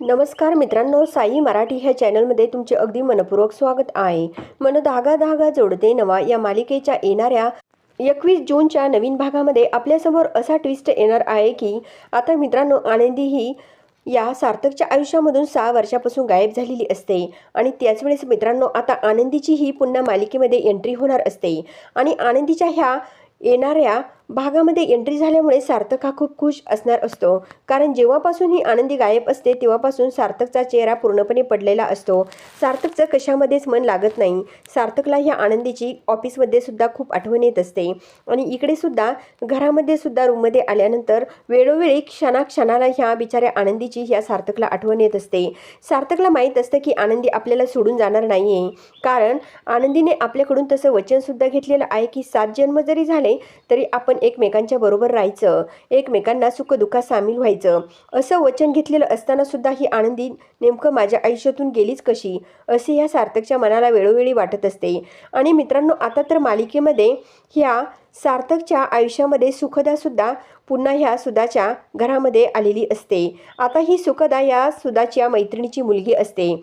नमस्कार मित्रांनो साई मराठी ह्या चॅनलमध्ये तुमचे अगदी मनपूर्वक स्वागत आहे. मन धागा धागा जोडते नवा या मालिकेच्या येणाऱ्या एकवीस जूनच्या नवीन भागामध्ये आपल्यासमोर असा ट्विस्ट येणार आहे की आता मित्रांनो आनंदी ही या सार्थकच्या आयुष्यामधून सहा वर्षापासून गायब झालेली असते. आणि त्याच वेळेस मित्रांनो आता आनंदीची ही पुन्हा मालिकेमध्ये एंट्री होणार असते. आणि आनंदीच्या ह्या येणाऱ्या भागामध्ये एंट्री झाल्यामुळे सार्थक हा खूप खुश असणार असतो. कारण जेव्हापासून ही आनंदी गायब असते तेव्हापासून सार्थकचा चेहरा पूर्णपणे पडलेला असतो. सार्थकचं कशामध्येच मन लागत नाही. सार्थकला ह्या आनंदीची ऑफिसमध्ये सुद्धा खूप आठवण येत असते. आणि इकडे सुद्धा घरामध्ये सुद्धा रूममध्ये आल्यानंतर वेळोवेळी क्षणाक्षणाला ह्या बिचाऱ्या आनंदीची ह्या सार्थकला आठवण येत असते. सार्थकला माहीत असतं की आनंदी आपल्याला सोडून जाणार नाही आहे कारण आनंदीने आपल्याकडून तसं वचनसुद्धा घेतलेलं आहे की सात जन्म जरी झाले तरी आपण एकमेकांच्या बरोबर राहायचं एकमेकांना सुखदुःखात सामील व्हायचं असं वचन घेतलेलं असताना सुद्धा ही आनंदी नेमकं माझ्या आयुष्यातून गेलीच कशी असे ह्या सार्थकच्या मनाला वेळोवेळी वाटत असते. आणि मित्रांनो आता तर मालिकेमध्ये ह्या सार्थकच्या आयुष्यामध्ये सुखदासुद्धा पुन्हा ह्या सुधाच्या घरामध्ये आलेली असते. आता ही सुखदा या सुधाच्या मैत्रिणीची मुलगी असते.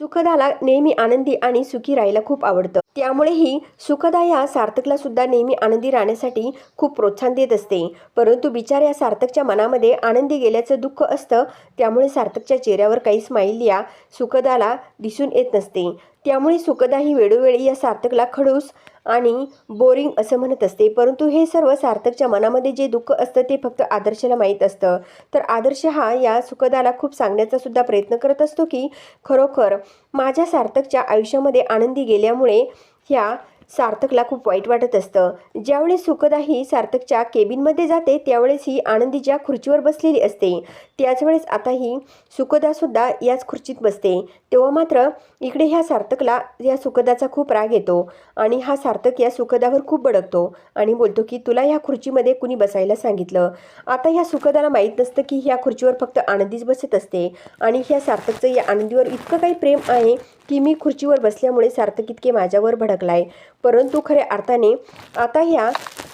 सुखदाला नेहमी आनंदी आणि सुखी राहायला खूप आवडतं. त्यामुळेही सुखदा या सार्थकला सुद्धा नेहमी आनंदी राहण्यासाठी खूप प्रोत्साहन देत असते. परंतु बिचार या सार्थकच्या मनामध्ये आनंदी गेल्याचं दुःख असतं त्यामुळे सार्थकच्या चेहऱ्यावर काही स्माईल या सुखदाला दिसून येत नसते. त्यामुळे सुखदा ही वेळोवेळी या सार्थकला खडूस आणि बोरिंग असं म्हणत असते. परंतु हे सर्व सार्थकच्या मनामध्ये जे दुःख असतं ते फक्त आदर्शला माहीत असतं. तर आदर्श हा या सुखदाला खूप सांगण्याचा सुद्धा प्रयत्न करत असतो की खरोखर माझ्या सार्थकच्या आयुष्यामध्ये आनंदी गेल्यामुळे ह्या सार्थकला खूप वाईट वाटत असतं. ज्यावेळेस सुखदा ही सार्थकच्या केबिनमध्ये जाते त्यावेळेस ही आनंदीच्या खुर्चीवर बसलेली असते त्याच वेळेस आता ही सुखदासुद्धा याच खुर्चीत बसते. तेव्हा मात्र इकडे ह्या सार्थकला या सुखदाचा खूप राग येतो आणि हा सार्थक या सुखदावर खूप बडकतो आणि बोलतो की तुला ह्या खुर्चीमध्ये कुणी बसायला सांगितलं? आता ह्या सुखदाला माहीत नसतं की ह्या खुर्चीवर फक्त आनंदीच बसत असते आणि ह्या सार्थकचं या आनंदीवर इतकं काही प्रेम आहे की मी खुर्चीवर बसल्यामुळे सार्थक इतके माझ्यावर भडकलाय. परंतु खऱ्या अर्थाने आता ह्या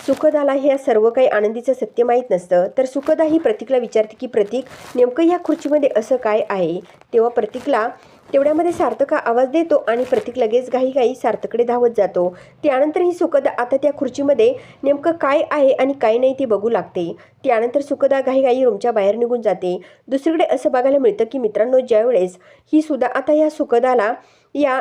सुखदाला ह्या सर्व काही आनंदीचं सत्य माहीत नसतं. तर सुखदा ही प्रतीकला विचारते की प्रतीक नेमकं ह्या खुर्चीमध्ये असं काय आहे? तेव्हा प्रतीकला तेवढ्यामध्ये सार्थक हा आवाज देतो आणि प्रतीक लगेच घाईघाई सार्थकडे धावत जातो. त्यानंतर ही सुखदा आता त्या खुर्चीमध्ये नेमकं काय आहे आणि काय नाही ते बघू लागते. त्यानंतर सुखदा घाईघाई रूमच्या बाहेर निघून जाते. दुसरीकडे असं बघायला मिळतं की मित्रांनो ज्यावेळेस ही सुद्धा आता या सुखदाला या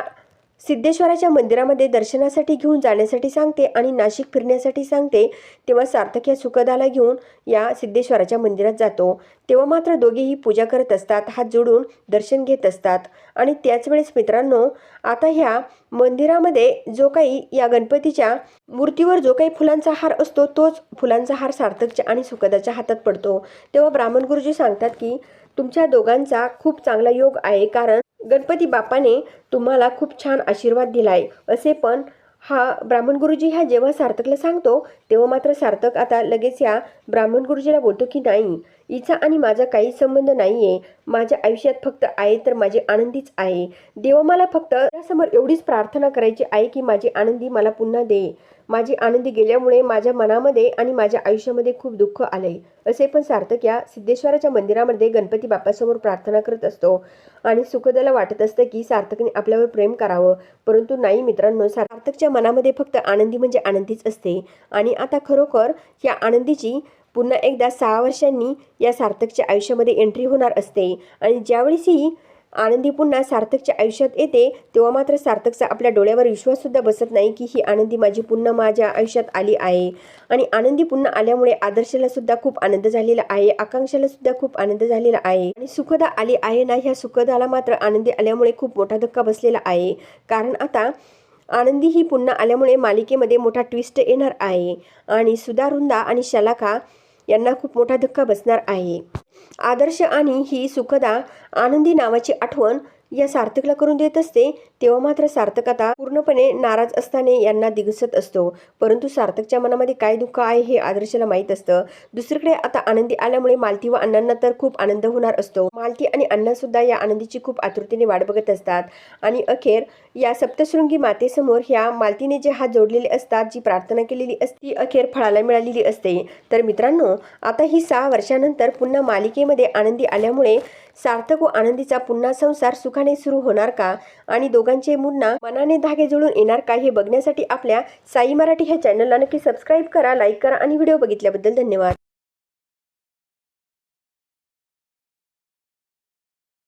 सिद्धेश्वराच्या मंदिरामध्ये दर्शनासाठी घेऊन जाण्यासाठी सांगते आणि नाशिक फिरण्यासाठी सांगते तेव्हा सार्थक या सुखदाला घेऊन या सिद्धेश्वराच्या मंदिरात जातो. तेव्हा मात्र दोघेही पूजा करत असतात हात जोडून दर्शन घेत असतात. आणि त्याच वेळेस मित्रांनो आता ह्या मंदिरामध्ये जो काही या गणपतीच्या मूर्तीवर जो काही फुलांचा हार असतो तोच फुलांचा हार सार्थकच्या आणि सुखदाच्या हातात पडतो. तेव्हा ब्राह्मण गुरुजी सांगतात की तुमच्या दोघांचा खूप चांगला योग आहे कारण गणपती बाप्पाने तुम्हाला खूप छान आशीर्वाद दिलाय. असे पण हा ब्राह्मण गुरुजी हा जेव्हा सार्थकला सांगतो तेव्हा मात्र सार्थक आता लगेच या ब्राह्मण गुरुजीला बोलतो की नाही हिचा आणि माझा काही संबंध नाही आहे माझ्या आयुष्यात फक्त आहे तर माझी आनंदीच आहे. देवा मला फक्त त्यासमोर एवढीच प्रार्थना करायची आहे की माझी आनंदी मला पुन्हा दे. माझी आनंदी गेल्यामुळे माझ्या मनामध्ये आणि माझ्या आयुष्यामध्ये खूप दुःख आले असे पण सार्थक या सिद्धेश्वराच्या मंदिरामध्ये गणपती बाप्पासमोर प्रार्थना करत असतो. आणि सुखदाला वाटत असतं की सार्थकने आपल्यावर प्रेम करावं. परंतु नाही मित्रांनो सार्थकच्या मनामध्ये फक्त आनंदी म्हणजे आनंदीच असते. आणि आता खरोखर या आनंदीची पुन्हा एकदा सहा वर्षांनी या सार्थकच्या आयुष्यामध्ये एंट्री होणार असते. आणि ज्यावेळेस ही आनंदी पुन्हा सार्थकच्या आयुष्यात येते तेव्हा मात्र सार्थकचा आपल्या डोळ्यावर विश्वाससुद्धा बसत नाही की ही आनंदी माझी पुन्हा माझ्या आयुष्यात आली आहे. आणि आनंदी पुन्हा आल्यामुळे आदर्शला सुद्धा खूप आनंद झालेला आहे आकांक्षाला सुद्धा खूप आनंद झालेला आहे. आणि सुखदा आली आहे ना ह्या सुखदाला मात्र आनंदी आल्यामुळे खूप मोठा धक्का बसलेला आहे. कारण आता आनंदी ही पुन्हा आल्यामुळे मालिकेमध्ये मोठा ट्विस्ट येणार आहे. आणि सुधारुंदा आणि शलाखा यांना खूप मोठा धक्का बसणार आहे. आदर्श आणि ही सुखदा आनंदी नावाची आठवण या सार्थकला करून देत असते. तेव्हा मात्र सार्थक आता पूर्णपणे नाराज असताने यांना दिगसत असतो. परंतु सार्थकच्या मनामध्ये काय दुःख आहे हे आदर्शला माहीत असतं. दुसरीकडे आता आनंदी आल्यामुळे मालती व अण्णांना तर खूप आनंद होणार असतो. मालती आणि अण्णा सुद्धा या आनंदीची खूप आतुरतेने वाट बघत असतात. आणि अखेर या सप्तशृंगी मातेसमोर ह्या मालतीने जे हात जोडलेले असतात जी प्रार्थना केलेली असते ती अखेर फळाला मिळालेली असते. तर मित्रांनो आता ही सहा वर्षानंतर पुन्हा मालिकेमध्ये आनंदी आल्यामुळे सार्थक व आनंदीचा पुन्हा संसार सुखाने सुरू होणार का? आणि दोघांचे मुन्ना मनाने धागे जुळून येणार काय हे बघण्यासाठी आपल्या साई मराठी ह्या चॅनलला नक्की सबस्क्राईब करा लाईक करा आणि व्हिडिओ बघितल्याबद्दल धन्यवाद.